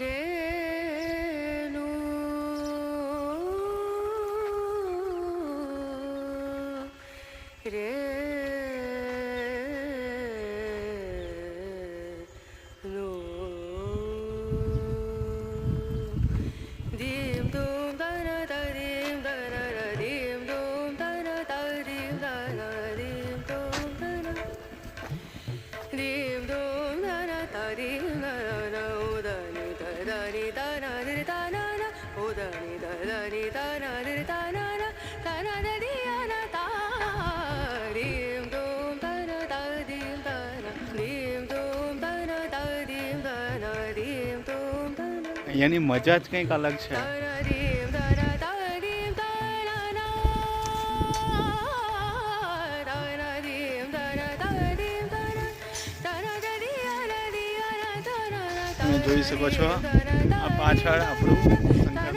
रे અહીંયાની મજા જ કંઈક અલગ છે. તમે જોઈ શકો છો, આ પાછળ આપણું શંકર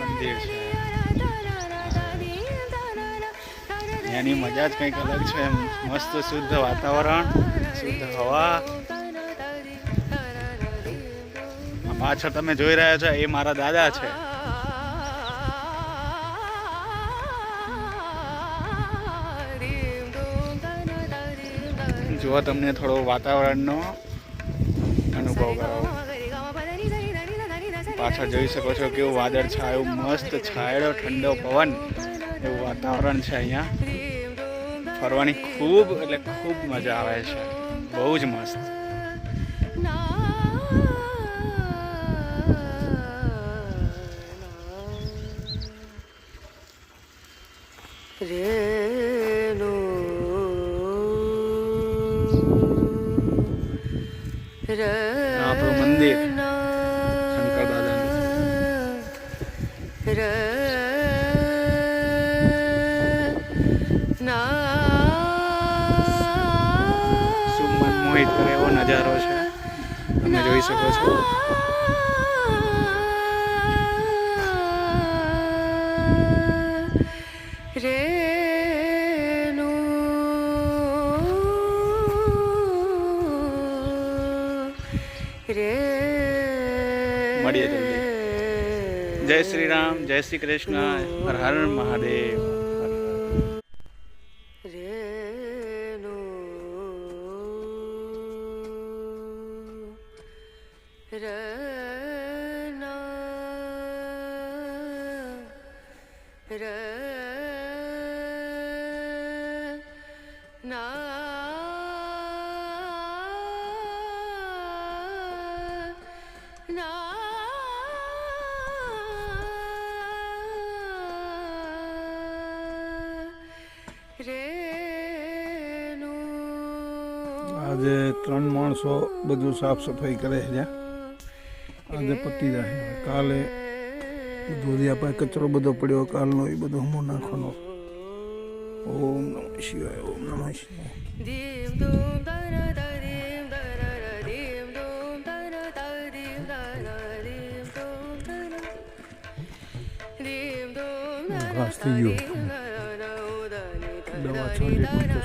મંદિર છે. એની મજા જ કંઈક અલગ છે. મસ્ત શુદ્ધ વાતાવરણ, શુદ્ધ હવા પાછળ તમે જોઈ રહ્યા છો, એ મારા દાદા છે. જો તમને થોડો વાતાવરણનો અનુભવ કરાવો. પાછળ જોઈ શકો છો કેવું વાદળ છાયું, મસ્ત છાયડો, ઠંડો પવન. એવું વાતાવરણ છે અહીંયા. ફરવાની ખૂબ, એટલે ખૂબ મજા આવે છે. બહુ જ મસ્ત. આ આપણું મંદિર શંકર દાદાનું મોહિત કરે એવો નજારો છે. તમે જોઈ શકો છો. રે મળીએ જલ્દી. જય શ્રી રામ જય શ્રી કૃષ્ણ હર હર મહાદેવ. રના આજે ત્રણ માણસો બધું સાફ સફાઈ કરે છે. આજે પતી જાય કાલે બધું આપણે કચરો બધો પડ્યો કાલનો એ બધો હું નાખવાનો. ઓમ નમઃ શિવાય ઓમ નમઃ શિવાય. dim দেওয়া ছন্দের পঞ্চাশ